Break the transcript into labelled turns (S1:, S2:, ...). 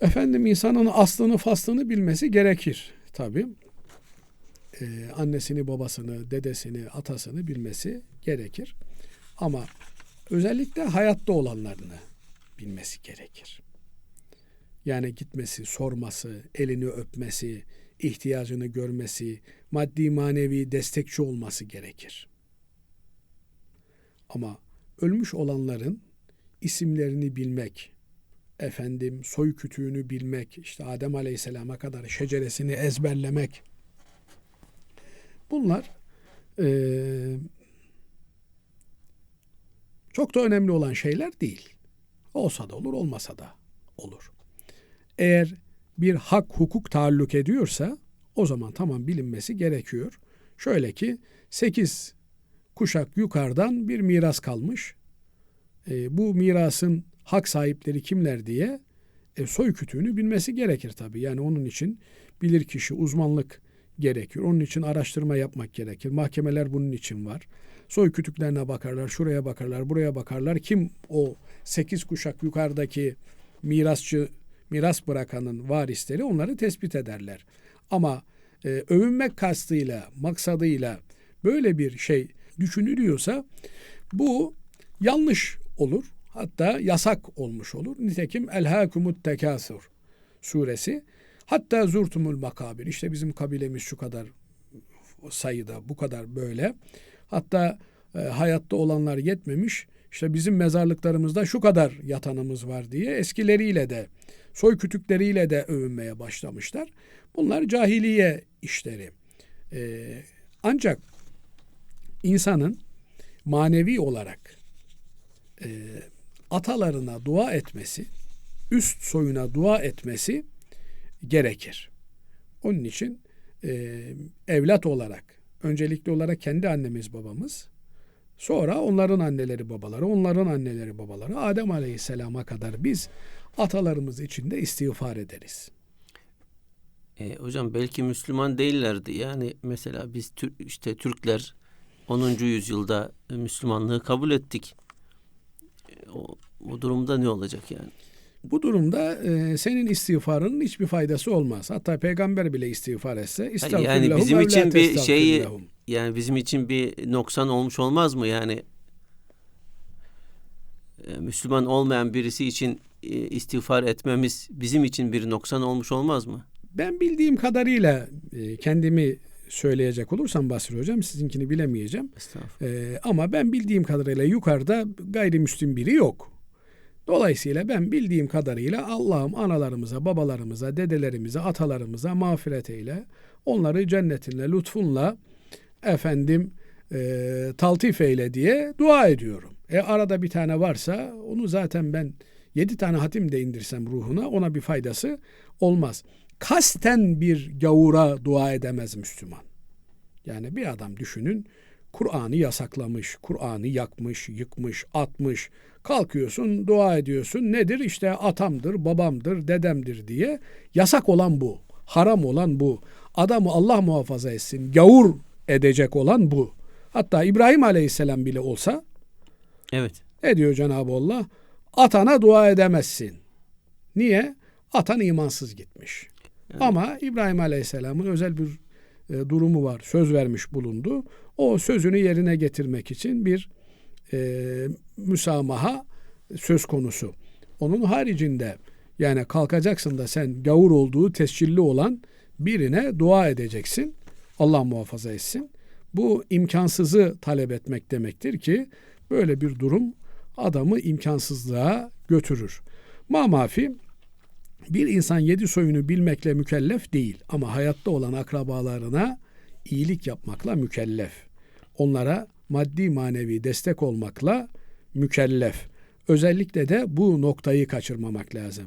S1: Efendim insanın aslını faslını bilmesi gerekir tabii. Ee, annesini, babasını, dedesini, atasını bilmesi gerekir. Ama özellikle hayatta olanlarını bilmesi gerekir. Yani gitmesi, sorması, elini öpmesi, ihtiyacını görmesi, maddi manevi destekçi olması gerekir. Ama ölmüş olanların isimlerini bilmek, efendim soy kütüğünü bilmek, işte Adem Aleyhisselam'a kadar şeceresini ezberlemek. Bunlar eee, çok da önemli olan şeyler değil. Olsa da olur, olmasa da olur. Eğer bir hak hukuk taalluk ediyorsa o zaman tamam bilinmesi gerekiyor. Şöyle ki 8 kuşak yukarıdan bir miras kalmış. E, bu mirasın hak sahipleri kimler diye e, soy kütüğünü bilmesi gerekir tabii. Yani onun için bilir kişi uzmanlık gerekir. Onun için araştırma yapmak gerekir. Mahkemeler bunun için var. Soy kütüklerine bakarlar, şuraya bakarlar, buraya bakarlar. Kim o sekiz kuşak yukarıdaki mirasçı, miras bırakanın varisleri onları tespit ederler. Ama e, övünmek kastıyla, maksadıyla böyle bir şey düşünülüyorsa bu yanlış olur. Hatta yasak olmuş olur. Nitekim Elhâkumut Tekâsur suresi. Hatta zurtumul makabir. İşte bizim kabilemiz şu kadar sayıda, bu kadar böyle. Hatta e, hayatta olanlar yetmemiş. İşte bizim mezarlıklarımızda şu kadar yatanımız var diye eskileriyle de soy kütükleriyle de övünmeye başlamışlar. Bunlar cahiliye işleri. E, ancak insanın manevi olarak e, atalarına dua etmesi, üst soyuna dua etmesi gerekir. Onun için e, evlat olarak, öncelikli olarak kendi annemiz babamız, sonra onların anneleri babaları, onların anneleri babaları, Adem Aleyhisselam'a kadar biz atalarımız için de istiğfar ederiz.
S2: E, hocam belki Müslüman değillerdi. Yani mesela biz Tür- işte Türkler 10. yüzyılda Müslümanlığı kabul ettik. E, o durumda ne olacak yani?
S1: Bu durumda e, senin istiğfarının hiçbir faydası olmaz. Hatta peygamber bile istiğfar etse
S2: yani
S1: "İstağfir
S2: bizim için bir şeyi
S1: lehum."
S2: yani bizim için bir noksan olmuş olmaz mı? Yani e, Müslüman olmayan birisi için e, istiğfar etmemiz bizim için bir noksan olmuş olmaz mı?
S1: Ben bildiğim kadarıyla e, kendimi söyleyecek olursam Basri Hocam sizinkini bilemeyeceğim.
S2: Estağfurullah.
S1: E, ama ben bildiğim kadarıyla yukarıda gayrimüslim biri yok. Dolayısıyla ben bildiğim kadarıyla Allah'ım analarımıza, babalarımıza, dedelerimize, atalarımıza mağfiret eyle. Onları cennetinle, lütfunla efendim e, taltif eyle diye dua ediyorum. E arada bir tane varsa onu zaten ben yedi tane hatim de indirsem ruhuna ona bir faydası olmaz. Kasten bir gavura dua edemez Müslüman. Yani bir adam düşünün Kur'an'ı yasaklamış, Kur'an'ı yakmış, yıkmış, atmış. Kalkıyorsun, dua ediyorsun. Nedir? İşte atamdır, babamdır, dedemdir diye. Yasak olan bu. Haram olan bu. Adamı Allah muhafaza etsin. Gavur edecek olan bu. Hatta İbrahim Aleyhisselam bile olsa
S2: Evet.
S1: ne diyor Cenab-ı Allah? Atana dua edemezsin. Niye? Atan imansız gitmiş.
S2: Evet.
S1: Ama İbrahim Aleyhisselam'ın özel bir e, durumu var. Söz vermiş bulundu. O sözünü yerine getirmek için bir e, müsamaha söz konusu. Onun haricinde yani kalkacaksın da sen gavur olduğu tescilli olan birine dua edeceksin. Allah muhafaza etsin. Bu imkansızı talep etmek demektir ki böyle bir durum adamı imkansızlığa götürür. Mamafi bir insan yedi soyunu bilmekle mükellef değil ama hayatta olan akrabalarına iyilik yapmakla mükellef. Onlara maddi manevi destek olmakla mükellef. Özellikle de bu noktayı kaçırmamak lazım.